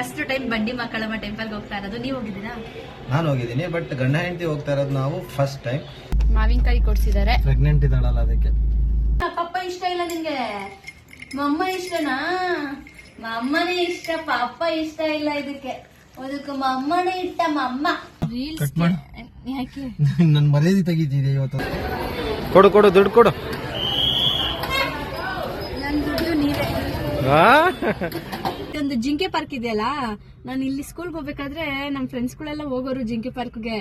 First time ಬಂಡಿ ಮಕ್ಕಳಮ್ಮ ಟೆಂಪಲ್ಗೆ ಹೋಗ್ತಾ ಇರೋದು. ನೀವು ಹೋಗಿದ್ದೀರಾ? ನಾನು ಹೋಗಿದ್ದೀನಿ ಬಟ್ ಗಂಡ ಹೆಂಡತಿ ಹೋಗ್ತಾ ಇರೋದು ನಾವು ಫಸ್ಟ್ ಟೈಮ್ ಮಾವಿನಕಾಯಿ ಕೊಡ್ಸಿದ್ದಾರೆ. ಪ್ರೆಗ್ನೆಂಟ್ ಇದ್ದಾಳಲ್ಲ ಅದಕ್ಕೆ. ಪಪ್ಪ ಇಷ್ಟ ಇಲ್ಲ ನಿನ್ಗೆ? ಮಮ್ಮ ಇಷ್ಟನಾ? ಮಮ್ಮನೇ ಇಷ್ಟ ಪಪ್ಪ ಇಷ್ಟ ಇಲ್ಲ ಇದಕ್ಕೆ. ಅದಕ್ಕೆ ಮಮ್ಮನೇ ಇಷ್ಟ ಮಮ್ಮ. ಕಟ್ ಮಾಡು. ಯಾಕೆ ನನ್ನ ಮರ್ಯಾದೆ ತೆಗಿತಿದೆ ಇವತ್ತು? ಕೊಡು ಕೊಡು ದುಡ್ಡು ಕೊಡು. ನನ್ ದುಡ್ಡು ನೀರೇ ಒಂದು ಜಿಂಕೆ ಪಾರ್ಕ್ ಇದೆಯಲ್ಲ ನಾನು ಇಲ್ಲಿ ಸ್ಕೂಲ್ಗೆ ಹೋಗ್ಬೇಕಾದ್ರೆ ನಮ್ಮ ಫ್ರೆಂಡ್ಸ್ಗಳೆಲ್ಲ ಹೋಗೋರು ಜಿಂಕೆ ಪಾರ್ಕ್ಗೆ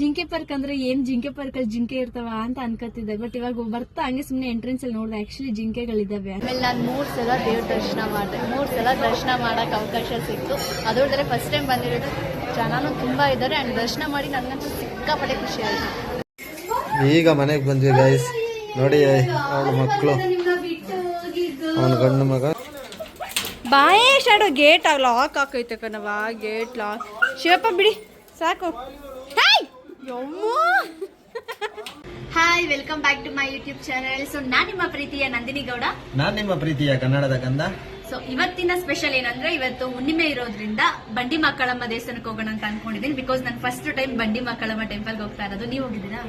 ಜಿಂಕೆ ಪಾರ್ಕ್ ಅಂದ್ರೆ ಏನ್ ಜಿಂಕೆ ಪಾರ್ಕ್ ಅಲ್ಲಿ ಜಿಂಕೆ ಇರ್ತಾವ ಅಂತ ಅನ್ಕೋತಿದ್ದೆ ಬಟ್ ಇವಾಗ ಬರ್ತಾ ಹಂಗೆ ಸುಮ್ನೆ ಎಂಟ್ರೆನ್ಸ್ ಅಲ್ಲಿ ನೋಡಿದೆ ಆಕ್ಚುಲಿ ಜಿಂಕೆಗಳಿದ್ದಾವೆ ಆಮೇಲೆ ನಾನು ಮೂರ್ ಸಲ ದೇವ್ರ ದರ್ಶನ ಮಾಡಿದೆ. ಮೂರ್ ಸಲ ದರ್ಶನ ಮಾಡಕ್ ಅವಕಾಶ ಸಿಕ್ತು. ಅದೋದ್ರೆ ಫಸ್ಟ್ ಟೈಮ್ ಬಂದಿರೋದು ಜನನು ತುಂಬಾ ಇದ್ದಾರೆ ಅಂಡ್ ದರ್ಶನ ಮಾಡಿ ನನಗಂತೂ ಸಿಕ್ಕಾಪಟ್ಟೆ ಖುಷಿ ಆಯ್ತು. ಈಗ ಮನೆಗೆ ಬಂದ್ವಿ ಗೈಸ್ ನೋಡಿ ಅವಳ ಮಕ್ಕಳು ಅವನ ಗಂಡು ಮಗ. ಬಾಯೇ ಶಾಡೋ ಗೇಟ್ ಲಾಕ್ ಹಾಕೈತೆ ಕಣವ ಗೇಟ್ ಲಾಕ್ ಶಿವಪ್ಪ ಬಿಡಿ ಸಾಕು. Hi welcome back to my YouTube channel so ನಾನು ನಿಮ್ಮ ಪ್ರೀತಿಯ ನಂದಿನಿ ಗೌಡ. ನಾನ್ ನಿಮ್ಮ ಪ್ರೀತಿಯ ಕನ್ನಡದ ಗಂಧ. ಸೊ ಇವತ್ತಿನ ಸ್ಪೆಷಲ್ ಏನಂದ್ರೆ ಇವತ್ತು ಹುಣ್ಣಿಮೆ ಇರೋದ್ರಿಂದ ಬಂಡಿ ಮಕ್ಕಳಮ್ಮ ದೇವಸ್ಥಾನಕ್ಕೆ ಹೋಗೋಣ ಅಂತ ಅನ್ಕೊಂಡಿದ್ದೀನಿ ಬಿಕಾಸ್ ನಾನು ಫಸ್ಟ್ ಟೈಮ್ ಬಂಡಿ ಮಕ್ಕಳಮ್ಮ ಟೆಂಪಲ್ಗೆ ಹೋಗ್ತಾ ಇರೋದು. ನೀವು ಹೋಗಿದ್ದೀರಾ?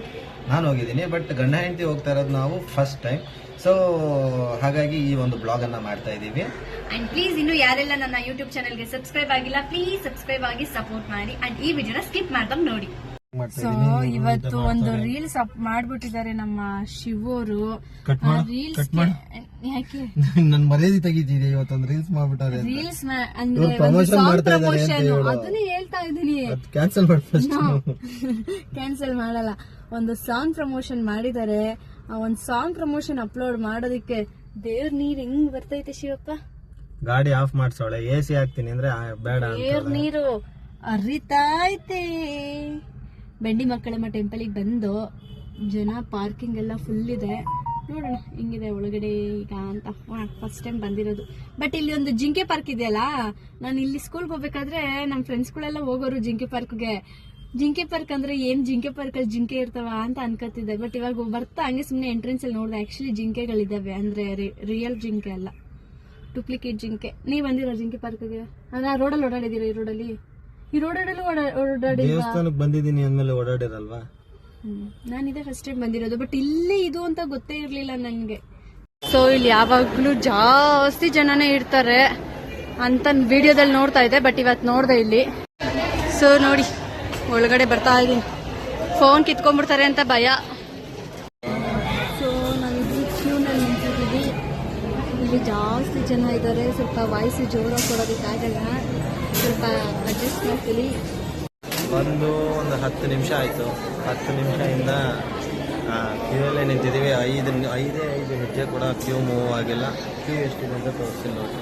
ನಾನು ಹೋಗಿದ್ದೀನಿ ಬಟ್ ಗಂಡ ಹೆಂಡತಿ ಹೋಗ್ತಾ ಇರೋದು ನಾವು ಫಸ್ಟ್ ಟೈಮ್ ಸೊ ಹಾಗಾಗಿ ಈ ಒಂದು ಬ್ಲಾಗ್ ಅನ್ನ ಮಾಡ್ತಾ ಇದ್ದೀವಿ. ಅಂಡ್ ಪ್ಲೀಸ್ ಇನ್ನು ಯಾರೆಲ್ಲ ನನ್ನ ಯೂಟ್ಯೂಬ್ ಚಾನೆಲ್ಗೆ ಸಬ್ಸ್ಕ್ರೈಬ್ ಆಗಿಲ್ಲ ಪ್ಲೀಸ್ ಸಬ್ಸ್ಕ್ರೈಬ್ ಆಗಿ ಸಪೋರ್ಟ್ ಮಾಡಿ. ಅಂಡ್ ಈ ವಿಡಿಯೋನ ಸ್ಕಿಪ್ ಮಾಡ್ದಂಗ್ ನೋಡಿ. ಸೊ. ಇವತ್ತು ಒಂದು ರೀಲ್ಸ್ ಅಪ್ ಮಾಡ್ಬಿಟ್ಟಿದ್ದಾರೆ ನಮ್ಮ ಶಿವರು. ರೀಲ್ಸ್. ಯಾಕೆ? ನನ್ನ ಮರ್ಯಾದೆ ತೆಗಿತಿದೆ ಇವತ್ತೊಂದು ರೀಲ್ಸ್ ಮಾಡ್ಬಿಟ್ಟಾರೆ ರೀಲ್ಸ್ ಅಂದ್ರೆ ಪ್ರಮೋಷನ್ ಮಾಡ್ತಾ ಇದ್ದಾರೆ ಅದನ್ನೇ ಹೇಳ್ತಾ ಇದ್ದೀನಿ. ಕ್ಯಾನ್ಸಲ್ ಮಾಡ್ತಾ ಕ್ಯಾನ್ಸಲ್ ಮಾಡಲ್ಲ. ಒಂದು ಸಾಂಗ್ ಪ್ರಮೋಷನ್ ಮಾಡಿದ್ದಾರೆ. ಆ ಒಂದು ಸಾಂಗ್ ಪ್ರಮೋಷನ್ ಅಪ್ಲೋಡ್ ಮಾಡೋದಕ್ಕೆ ದೇವ್ರ ನೀರ್ ಹೆಂಗ್ ಬರ್ತೈತೆ ಶಿವಪ್ಪ? ಗಾಡಿ ಆಫ್ ಮಾಡ್ಸೋಳೆ. ಎ ಸಿ ಹಾಕ್ತೀನಿ ಅಂದ್ರೆ ಬೇಡ ದೇವ್ರ ನೀರು ಹರಿತೈತೆ ಬೆಂಡಿ ಮಕ್ಕಳಮ್ಮ ಟೆಂಪಲಿಗೆ ಬಂದು ಜನ ಪಾರ್ಕಿಂಗ್ ಎಲ್ಲ ಫುಲ್ ಇದೆ. ನೋಡೋಣ ಹಿಂಗಿದೆ ಒಳಗಡೆ ಈಗ ಅಂತ. ಫಸ್ಟ್ ಟೈಮ್ ಬಂದಿರೋದು. ಬಟ್ ಇಲ್ಲಿ ಒಂದು ಜಿಂಕೆ ಪಾರ್ಕ್ ಇದೆಯಲ್ಲ, ನಾನು ಇಲ್ಲಿ ಸ್ಕೂಲ್ಗೆ ಹೋಗ್ಬೇಕಾದ್ರೆ ನಮ್ಮ ಫ್ರೆಂಡ್ಸ್ಗಳೆಲ್ಲ ಹೋಗೋರು ಜಿಂಕೆ ಪಾರ್ಕ್ಗೆ ಜಿಂಕೆ ಪಾರ್ಕ್ ಅಂದ್ರೆ ಏನ್ ಜಿಂಕೆ ಪಾರ್ಕ್ ಅಲ್ಲಿ ಜಿಂಕೆ ಇರ್ತಾವ ಅಂತ ಅನ್ಕೋತಿದ್ದೆ ಬಟ್ ಇವಾಗ ಬರ್ತಾ ಹಂಗೆ ಸುಮ್ಮನೆ ಎಂಟ್ರೆನ್ಸ್ ಅಲ್ಲಿ ನೋಡಿದೆ ಆಕ್ಚುಲಿ ಜಿಂಕೆಗಳಿದಾವೆ. ಅಂದ್ರೆ ರಿಯಲ್ ಜಿಂಕೆ ಅಲ್ಲ. ಡೂಪ್ಲಿಕೇಟ್ ಜಿಂಕೆ. ನೀವು ಬಂದಿರೋ ಜಿಂಕೆ ಪಾರ್ಕ್ಗೆ ಅಂದ್ರೆ ರೋಡಲ್ಲಿ ಓಡಾಡಿದ್ದೀರಾ ಈ ರೋಡಲ್ಲಿ ಈ ರೋಡಲ್ಲಿ ಓಡಾಡಿಲ್ವಾ? ದೇವಸ್ಥಾನಕ್ಕೆ ಬಂದಿದ್ದೀನಿ ಅಂದ್ಮೇಲೆ ಓಡಾಡಿರಲ್ವಾ? ನಾನು ಇದೇ ಫಸ್ಟ್ ಟೈಮ್ ಬಂದಿರೋದು ಬಟ್ ಇಲ್ಲೇ ಇದು ಅಂತ ಗೊತ್ತೇ ಇರಲಿಲ್ಲ ನನಗೆ ಸೊ ಇಲ್ಲಿ ಯಾವಾಗಲೂ ಜಾಸ್ತಿ ಜನನೇ ಇರ್ತಾರೆ ಅಂತ ವಿಡಿಯೋದಲ್ಲಿ ನೋಡ್ತಾ ಇದ್ದೆ ಬಟ್ ಇವತ್ತು ನೋಡ್ದೆ ಇಲ್ಲಿ. ಸೊ ನೋಡಿ ಒಳಗಡೆ ಬರ್ತಾ ಇದ್ದೀನಿ. ಫೋನ್ ಕಿತ್ಕೊಂಡ್ಬಿಡ್ತಾರೆ ಅಂತ ಭಯ. ಸೊ ನಾನು ಕ್ಯೂನಲ್ಲಿ ನಿಂತಿದ್ದೀವಿ ಇಲ್ಲಿ ಜಾಸ್ತಿ ಜನ ಇದ್ದಾರೆ ಸ್ವಲ್ಪ ವಾಯ್ಸ್ ಜೋರಾಗಿ ಕೊಡೋದಕ್ಕಾಗಲ್ಲ. ಸ್ವಲ್ಪ ಅಡ್ಜಸ್ಟ್ ಮಾಡ್ತೀನಿ ಒಂದು ಒಂದು ಹತ್ತು ನಿಮಿಷ ಆಯಿತು. ಹತ್ತು ನಿಮಿಷದಿಂದ ಕ್ಯೂಲ್ಲೇ ನಿಂತಿದ್ದೀವಿ. ಐದು ಐದೇ ಐದು ನಿಮಿಷ ಕೂಡ ಕ್ಯೂ ಮೂವ್ ಆಗಿಲ್ಲ. ಕ್ಯೂ ಎಷ್ಟಿದೆ ಅಂತ ನೋಡಿ.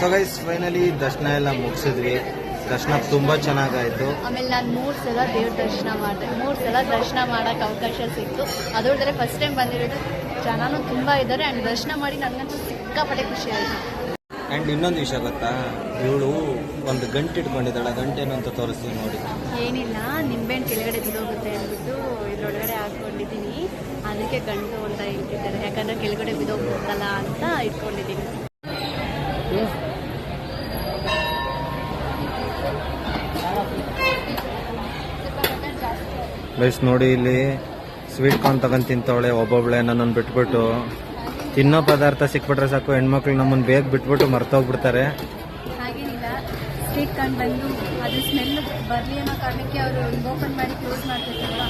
ಸೊ ಗೈಸ್ ಫೈನಲಿ ದರ್ಶನ ಎಲ್ಲ ಮುಗಿಸಿದ್ವಿ. ದರ್ಶನ ತುಂಬ ಚೆನ್ನಾಗಾಯಿತು. ಆಮೇಲೆ ನಾನು ಮೂರು ಸಲ ದೇವ್ರ ದರ್ಶನ ಮಾಡಿದೆ. ಮೂರು ಸಲ ದರ್ಶನ ಮಾಡಕ್ ಅವಕಾಶ ಸಿಕ್ತು. ಅದೋದ್ರೆ ಫಸ್ಟ್ ಟೈಮ್ ಬಂದಿರೋದು ಜನನು ತುಂಬಾ ಇದ್ದಾರೆ ಅಂಡ್ ದರ್ಶನ ಮಾಡಿ ನನಗಂತೂ ಸಿಕ್ಕಾಪಟ್ಟೆ ಖುಷಿ ಆಯ್ತು. ಆ್ಯಂಡ್ ಇನ್ನೊಂದು ವಿಷಯ ಗೊತ್ತಾ? ಇವಳು ಒಂದು ಗಂಟೆ ಇಟ್ಕೊಂಡಿದ್ದಾಳೆ ಗಂಟೆ ಅಂತ ತೋರಿಸ್ತೀನಿ ನೋಡಿ. ಏನಿಲ್ಲ ನಿಂಬೆಹಣ್ಣು ಕೆಳಗಡೆ ಬಿದೋಗುತ್ತೆ ಅಂದ್ಬಿಟ್ಟು ಇದ್ರೊಳಗಡೆ ಹಾಕೊಂಡಿದ್ದೀನಿ ಅದಕ್ಕೆ ಗಂಟು ಅಂತ ಇಟ್ಟಿದ್ದಾರೆ. ಯಾಕಂದ್ರೆ ಕೆಳಗಡೆ ಬಿದೋಗ್ಬಿಡುತ್ತಲ್ಲ ಅಂತ ಇಟ್ಕೊಂಡಿದ್ದೀನಿ. ಗೈಸ್ ನೋಡಿ ಇಲ್ಲಿ ಸ್ವೀಟ್ ಕಾರ್ನ್ ತಗೊಂಡ್ ತಿಂತವಳೆ ಒಬ್ಬೊಬ್ಳೆ ನನ್ನನ್ನು ಬಿಟ್ಬಿಟ್ಟು. ತಿನ್ನೋ ಪದಾರ್ಥ ಸಿಕ್ಬಿಟ್ರೆ ಸಾಕು ಹೆಣ್ಮಕ್ಳು ನಮ್ಮನ್ನು ಬೇಗ ಬಿಟ್ಬಿಟ್ಟು ಮರ್ತೋಗ್ಬಿಡ್ತಾರೆ. ಹಾಗೇನಿಲ್ಲ. ಸ್ವೀಟ್ ಕಾರ್ನ್ ಬಂದು ಅದು ಸ್ಮೆಲ್ ಬರಲಿ ಅನ್ನೋ ಕಾರಣಕ್ಕೆ ಅವರು ಓಪನ್ ಮಾಡಿ ಕ್ಲೋಸ್ ಮಾಡ್ತಿರ್ತಾರಲ್ಲ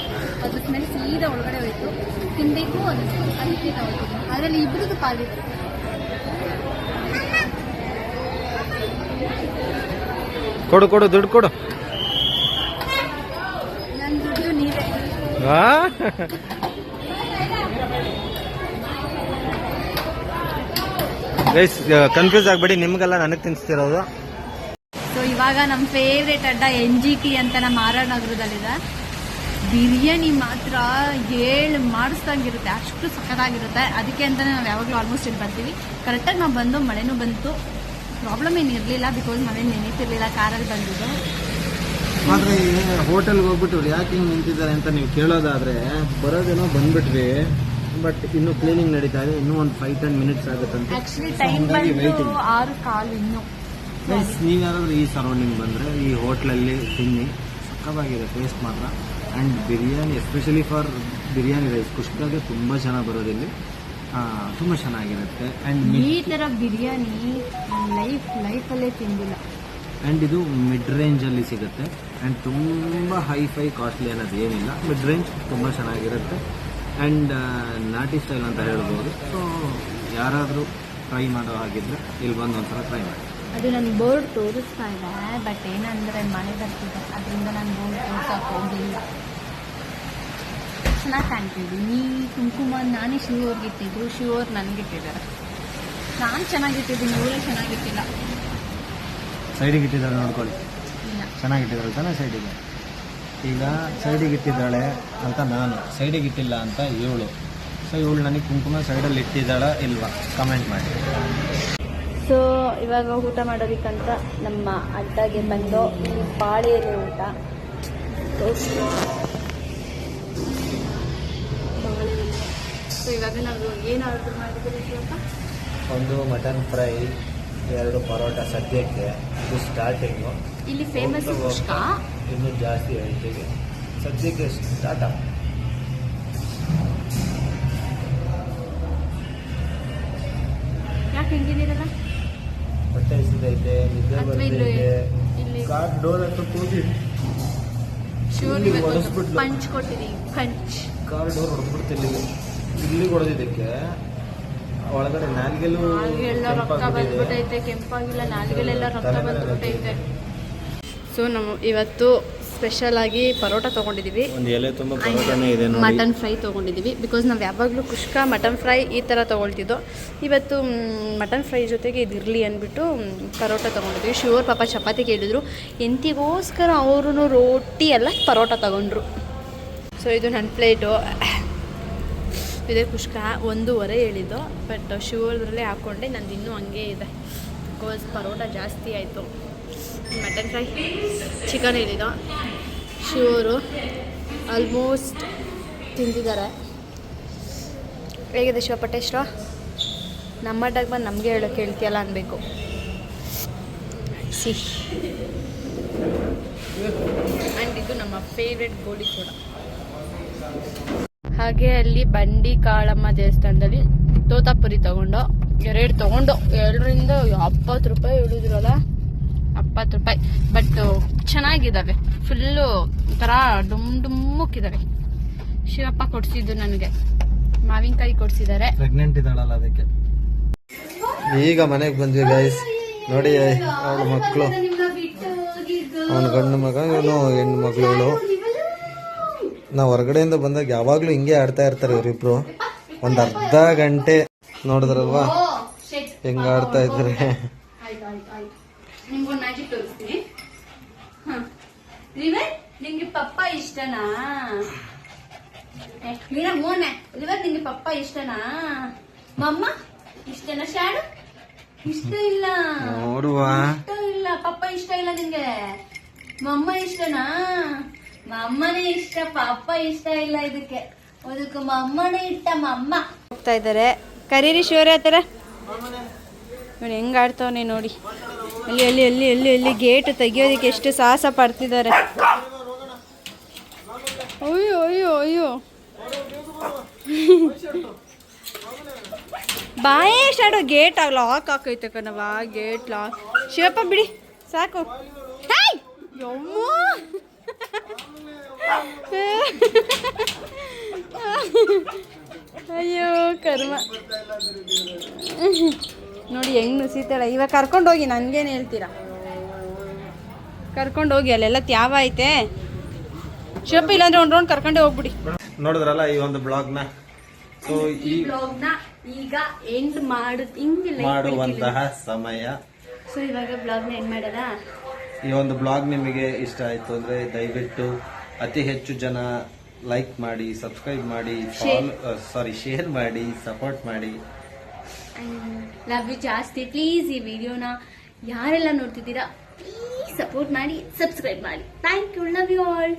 ಅದು ಸ್ಮೆಲ್ ಸೀದಾ ಒಳಗಡೆ ಹೋಯ್ತು. ತಿನ್ನಬೇಕು ಅದು ಅದಕ್ಕೆ ತಗೊಳ್ತೀನಿ ಅದರಲ್ಲಿ ಇಬ್ಬರಿಗೂ ಪಾಲಿತ್ತು ಕೊಡು ಕೊಡು ದುಡ್ಡು ಕೊಡು ನನ್ನ ದುಡ್ಡು ನೀರೇ ಗೈಸ್ ಕನ್ಫ್ಯೂಸ್ ಆಗ್ಬೇಡಿ, ನಿಮ್ಗೆಲ್ಲ ನನಗೆ ತಿನ್ಸ್ತಿರೋದು. ಸೊ ಇವಾಗ ನಮ್ಮ ಫೇವ್ರೇಟ್ ಅಡ್ಡ ಎನ್ ಜಿ ಟಿ ಅಂತ ನಮ್ಮ ಆರ್ ನಗರದಲ್ಲಿದೆ. ಬಿರಿಯಾನಿ ಮಾತ್ರ ಏಳು ಮಾಡಿಸ್ದಂಗಿರುತ್ತೆ, ಅಷ್ಟು ಸಖತ್ತಾಗಿರುತ್ತೆ. ಅದಕ್ಕೆ ಅಂತಲೇ ನಾವು ಯಾವಾಗಲೂ ಆಲ್ಮೋಸ್ಟ್ ಇಲ್ಲಿ ಬರ್ತೀವಿ. ಕರೆಕ್ಟಾಗಿ ನಾವು ಬಂದು, ಮಳೆನೂ ಬಂತು. ಪ್ರಾಬ್ಲಮ್ ಏನು ಬಿಕಾಸ್ ನಾವೇನು ನೆನೆತಿರ್ಲಿಲ್ಲ, ಕಾರಲ್ಲಿ ಬಂದಿದ್ದು. ಆದ್ರೆ ಹೋಟೆಲ್ಗೆ ಹೋಗ್ಬಿಟ್ಟು ಇವ್ರು ಯಾಕೆ ಹಿಂಗೆ ನಿಂತಿದ್ದಾರೆ ಅಂತ ನೀವು ಕೇಳೋದಾದ್ರೆ ಬರೋದೇನೋ ಬಂದ್ಬಿಟ್ವಿ ಬಟ್ ಇನ್ನು ಕ್ಲೀನಿಂಗ್ ನಡೀತಾ ಇದೆ ಇನ್ನೂ ಒಂದು ಫೈವ್ ಟೆನ್ ಮಿನಿಟ್ಸ್ ಆಗುತ್ತೆ ಆಕ್ಚುಲಿ ಟೈಮ್ ಹಂಗಾಗಿ ಬಂದು ಆರು ಕಾಲು ಇನ್ನು. ನೀವು ಯಾರಾದರೂ ಈ ಸರೌಂಡಿಂಗ್ ಬಂದರೆ ಈ ಹೋಟ್ಲಲ್ಲಿ ತಿನ್ನಿ. ಸಕ್ಕತ್ತಾಗಿದೆ ಟೇಸ್ಟ್ ಮಾತ್ರ. And biryani especially for biryani rice ಕುಷ್ಕಾಗೆ ತುಂಬ ಜನ ಬರೋದಿಲ್ಲಿ ತುಂಬ ಚೆನ್ನಾಗಿರುತ್ತೆ. ಆ್ಯಂಡ್ ಈ ತರ ಬಿರಿಯಾನಿ ಲೈಫ್ ಲೈಫಲ್ಲೇ ತಿಂದಿಲ್ಲ. ಆ್ಯಂಡ್ ಇದು ಮಿಡ್ ರೇಂಜಲ್ಲಿ ಸಿಗುತ್ತೆ. ಆ್ಯಂಡ್ ತುಂಬ ಹೈ ಫೈ ಕಾಸ್ಟ್ಲಿ ಅನ್ನೋದು ಏನಿಲ್ಲ ಮಿಡ್ ರೇಂಜ್ ತುಂಬ ಚೆನ್ನಾಗಿರುತ್ತೆ. ಆ್ಯಂಡ್ ನಾಟಿ ಸ್ಟೈಲ್ ಅಂತ ಹೇಳ್ಬೋದು. ಸೊ ಯಾರಾದರೂ ಟ್ರೈ ಮಾಡೋ ಹಾಗಿದ್ರೆ ಇಲ್ಲಿ ಬಂದು ಒಂಥರ ಟ್ರೈ ಮಾಡಿ. ಅದು ನನ್ನ ಬೋರ್ಡ್ ತೋರಿಸ್ತಾ ಇದೆ ಬಟ್ ಏನಂದ್ರೆ ಮಳೆ ಬರ್ತಿದೆ ಅದರಿಂದ ನಾನು ಬೋರ್ಡ್ ತೋರ್ಸಕ್ಕೆ ಹೋಗಿಲ್ಲ ಚೆನ್ನಾಗಿ ಕಾಣ್ತಿದ್ದೀನಿ ಕುಂಕುಮ ನಾನೇ ಶಿವ ಅವ್ರಿಗೆ ಇಟ್ಟಿದ್ದು ಶಿವ ಅವ್ರು ನನಗಿಟ್ಟಿದ್ದಾರೆ ನಾನು ಚೆನ್ನಾಗಿಟ್ಟಿದ್ದೀನಿ ಇವರೇ ಚೆನ್ನಾಗಿಟ್ಟಿಲ್ಲ ಸೈಡಿಗೆ ಇಟ್ಟಿದ್ದಾರೆ ನೋಡ್ಕೊಳ್ಳಿ. ಚೆನ್ನಾಗಿಟ್ಟಿದ್ದಾಳೆ ತಾನೇ ಸೈಡಿಗೆ ಈಗ ಸೈಡಿಗೆ ಇಟ್ಟಿದ್ದಾಳೆ ಅಂತ ನಾನು. ಸೈಡಿಗೆ ಇಟ್ಟಿಲ್ಲ ಅಂತ ಇವಳು. ಸೊ ಇವಳು ನನಗೆ ಕುಂಕುಮ ಸೈಡಲ್ಲಿ ಇಟ್ಟಿದ್ದಾಳ ಇಲ್ವಾ? ಕಮೆಂಟ್ ಮಾಡಿ. ಸೊ ಇವಾಗ ಊಟ ಮಾಡೋದಕ್ಕಂತ ನಮ್ಮ ಅಡ್ಡಾಗೆ ಬಂದು ಈ ಬಾಳೆ ಎಲೆ ಊಟ. ಸೊ ಇವಾಗ ನಾವು ಏನು ಆರ್ಡರ್ ಮಾಡಿದ್ರಿ ಒಂದು ಮಟನ್ ಫ್ರೈ ಎರಡು ಪರೋಟ ಸದ್ಯಕ್ಕೆ ಇದು ಸ್ಟಾರ್ಟಿಂಗು ಇಲ್ಲಿ ಫೇಮಸ್ ಕುಷ್ಕ ಇನ್ನೂ ಜಾಸ್ತಿ ಹೇಳ್ತೀವಿ ಸದ್ಯಕ್ಕೆ ಸ್ಟಾರ್ಟ್ ಯಾಕೆ ಹಿಂಗಿದ್ದೀರಲ್ಲ? ಹೊಟ್ಟೆ ಹಸಿದೈತೆ ನಿದ್ದೆ ಇಲ್ಲಿ ಕಾರ್ ಡೋರ್ ಹತ್ರ ಕೂಗಿ ಹೊಡೆಸ್ಬಿಟ್ಲು. ಪಂಚ್ ಕೊಟ್ಟಿದ್ದೀವಿ ಪಂಚ್ ಕಾರ್ ಡೋರ್ ಹೊಡೆದ್ಬಿಡ್ತಿಲ್ಲ ಇಲ್ಲಿ ಹೊಡೆದಿದ್ದಕ್ಕೆ ಒಳಗಡೆ ನಾಲ್ಗೆಲ್ಲೂ ನಾಲ್ಗೆಲ್ಲ ರಕ್ತ. ಬಂದ್ಬಿಟ್ಟೈತೆ ಕೆಂಪಾಗಿಲ್ಲ ನಾಲ್ಗೆಲೆಲ್ಲ ರಕ್ತ ಬಂದ್ಬಿಟ್ಟೈತೆ ಸೊ ನಾವು ಇವತ್ತು ಸ್ಪೆಷಲ್ ಆಗಿ ಪರೋಟ ತೊಗೊಂಡಿದ್ದೀವಿ ಒಂದು ಎಲೆ ತುಂಬ ಪರೋಟನೇ ಇದೆ ನೋಡಿ. ಮಟನ್ ಫ್ರೈ ತೊಗೊಂಡಿದ್ದೀವಿ ಬಿಕಾಸ್ ನಾವು ಯಾವಾಗಲೂ ಕುಷ್ಕ ಮಟನ್ ಫ್ರೈ ಈ ಥರ ತೊಗೊಳ್ತಿದ್ದೋ. ಇವತ್ತು ಮಟನ್ ಫ್ರೈ ಜೊತೆಗೆ ಇದಿರಲಿ ಅಂದ್ಬಿಟ್ಟು ಪರೋಟ ತೊಗೊಂಡಿದ್ವಿ. ಶಿವರ್ ಪಾಪ ಚಪಾತಿ ಕೇಳಿದ್ರು. ಎಂತಿಗೋಸ್ಕರ ಅವರು ರೋಟಿ ಎಲ್ಲ ಪರೋಟ ತೊಗೊಂಡ್ರು. ಸೊ ಇದು ನನ್ನ ಪ್ಲೇಟು ಇದೇ ಕುಷ್ಕ ಒಂದೂವರೆ ಹೇಳಿದ್ದು ಬಟ್ ಶಿವರದ್ರಲ್ಲೇ ಹಾಕ್ಕೊಂಡೆ ನಂದು ಇನ್ನೂ ಹಂಗೆ ಇದೆ. ಬಿಕಾಸ್ ಪರೋಟ ಜಾಸ್ತಿ ಆಯಿತು. ಮಟನ್ ಫ್ರೈ ಚಿಕನ್ ಹೇಳಿದ್ದು. ಶಿವರು ಆಲ್ಮೋಸ್ಟ್ ತಿಂದಿದ್ದಾರೆ. ಹೇಗಿದೆ ಶಿವಪಟೇಶ್ವರ ನಮ್ಮ ಅಡ್ಡಾಗ ಬಂದು ನಮಗೆ ಹೇಳೋಕೆ ಹೇಳ್ತೀಯಲ್ಲ ಅನ್ಬೇಕು. ಸಿಹಿ ಆ್ಯಂಡ್ ಇದು ನಮ್ಮ ಫೇವ್ರೆಟ್ ಗೋಲಿ ಸೋಡಾ ಹಾಗೆ ಅಲ್ಲಿ ಬಂಡಿ ಕಾಳಮ್ಮ ದೇವಸ್ಥಾನದಲ್ಲಿ ತೋತಾಪುರಿ ತಗೊಂಡು, ಎರಡು ತಗೊಂಡು, ಎರಡರಿಂದ ಎಪ್ಪತ್ತು ರೂಪಾಯಿ ಹೇಳಿದ್ರಲ್ಲ? ಅಪ್ಪತ್ತು ರೂಪಾಯಿ. ಬಟ್ ಚೆನ್ನಾಗಿದ್ದಾವೆ. ಫುಲ್ಲು ಒಂಥರ ಡುಮ್ ಡುಮ್ಮಕ್ಕಿದ್ದಾವೆ. ಶಿವಪ್ಪ ಕೊಡ್ಸಿದ್ದು ನನಗೆ. ಮಾವಿನಕಾಯಿ ಕೊಡ್ಸಿದ್ದಾರೆ. ಪ್ರೆಗ್ನೆಂಟ್ ಇದ್ದಾಳಲ್ಲ ಅದಕ್ಕೆ. ಈಗ ಮನೆಗೆ ಬಂದ್ವಿ ಗೈಸ್ ನೋಡಿ ಅವಳ ಮಕ್ಕಳು ಅವನ ಗಂಡು ಮಗ, ಇವನು ಹೆಣ್ಣು ಮಗಳು. ನಾವು ಹೊರಗಡೆಯಿಂದ ಬಂದಾಗ ಯಾವಾಗಲೂ ಹಿಂಗೆ ಆಡ್ತಾ ಇರ್ತಾರೆ ಇವರಿಬ್ರು. ಒಂದು ಅರ್ಧ ಗಂಟೆ ನೋಡಿದ್ರಲ್ವಾ? ಹೆಂಗ ಆಡ್ತಾ ಇದ್ದಾರೆ ನಿಂಗೆ ಪಪ್ಪ ಇಷ್ಟನಾ? ಮೀರ ಮೋನೆ. ರಿವರ್ ನಿಂಗೆ ಪಪ್ಪ ಇಷ್ಟನಾ? ಮಮ್ಮ ಇಷ್ಟನಾ ಶಾಡು? ಇಷ್ಟ ಇಲ್ಲ. ನೋಡುವ. ಇಷ್ಟ ಇಲ್ಲ. ಪಪ್ಪ ಇಷ್ಟ ಇಲ್ಲ ನಿಂಗೆ. ಮಮ್ಮ ಇಷ್ಟನಾ? ಮಮ್ಮನೇ ಇಷ್ಟ, ಪಾಪ ಇಷ್ಟ ಇಲ್ಲ ಇದಕ್ಕೆ. ಅದಕ್ಕೆ ಮಮ್ಮನೇ ಇಷ್ಟ ಮಮ್ಮ. ಹೋಗ್ತಾ ಇದ್ದಾರೆ ಕರೀರಿ ಶಿವರೇ ಹತ್ರ. ನೋಡಿ, ಹೆಂಗ್ ಆಡ್ತಾವನೆ ನೋಡಿ. ಅಲ್ಲಿ ಅಲ್ಲಿ ಅಲ್ಲಿ ಅಲ್ಲಿ ಅಲ್ಲಿ ಗೇಟ್ ತೆಗಿಯೋದಕ್ಕೆ ಎಷ್ಟು ಸಾಹಸ ಪಡ್ತಿದ್ದಾರೆ ಅಯ್ಯೋ ಅಯ್ಯೋ ಅಯ್ಯೋ. ಬಾಯೇ ಶಾಡೋ ಗೇಟ್ ಲಾಕ್ ಹಾಕೈತೆ ಕಣವಾ ಗೇಟ್ ಲಾಕ್ ಶಿವಪ್ಪ ಬಿಡಿ, ಸಾಕು. ಯಮ್ಮೋ ಅಯ್ಯೋ ಕರ್ಮ. ನೋಡಿ ಹೆಂಗ್ ನುಸಿತಾಳೆ. ಇವಾಗ ಕರ್ಕೊಂಡೋಗಿ ನನ್ಗೇನು ಹೇಳ್ತೀರಾ? ಕರ್ಕೊಂಡೋಗಿ ಅಲ್ಲೆಲ್ಲ ತ್ಯಾವ ಐತೆ. ಶಿವಪ್ಪ ಇಲ್ಲಾಂದ್ರೆ ಒಂದು ರೌಂಡ್ ಕರ್ಕೊಂಡೇ ಹೋಗ್ಬಿಡಿ. ನೋಡಿದ್ರಲ್ಲ ಈ ಒಂದು ಬ್ಲಾಗ್ನ ಸೊ ಈ ಬ್ಲಾಗ್ನ ಈಗ ಎಂಡ್ ಮಾಡು ಹಿಂಗೆ ಮಾಡುವಂತಹ ಸಮಯ. ಸೊ ಇವಾಗ ಬ್ಲಾಗ್ನ ಎಂಡ್ ಮಾಡೋದಾ ಈ ಒಂದು ಬ್ಲಾಗ್ ನಿಮಗೆ ಇಷ್ಟ ಆಯ್ತು ಅಂದ್ರೆ ದಯವಿಟ್ಟು ಅತಿ ಹೆಚ್ಚು ಜನ ಲೈಕ್ ಮಾಡಿ ಸಬ್ಸ್ಕ್ರೈಬ್ ಮಾಡಿ ಸಾರಿ ಶೇರ್ ಮಾಡಿ ಸಪೋರ್ಟ್ ಮಾಡಿ. ಲವ್ ಯು ಜಾಸ್ತಿ. ಪ್ಲೀಸ್ ಈ ವಿಡಿಯೋನ ಯಾರೆಲ್ಲ ನೋಡ್ತಿದ್ದೀರಾ ಪ್ಲೀಸ್ ಸಪೋರ್ಟ್ ಮಾಡಿ ಸಬ್ಸ್ಕ್ರೈಬ್ ಮಾಡಿ. Thank you love you all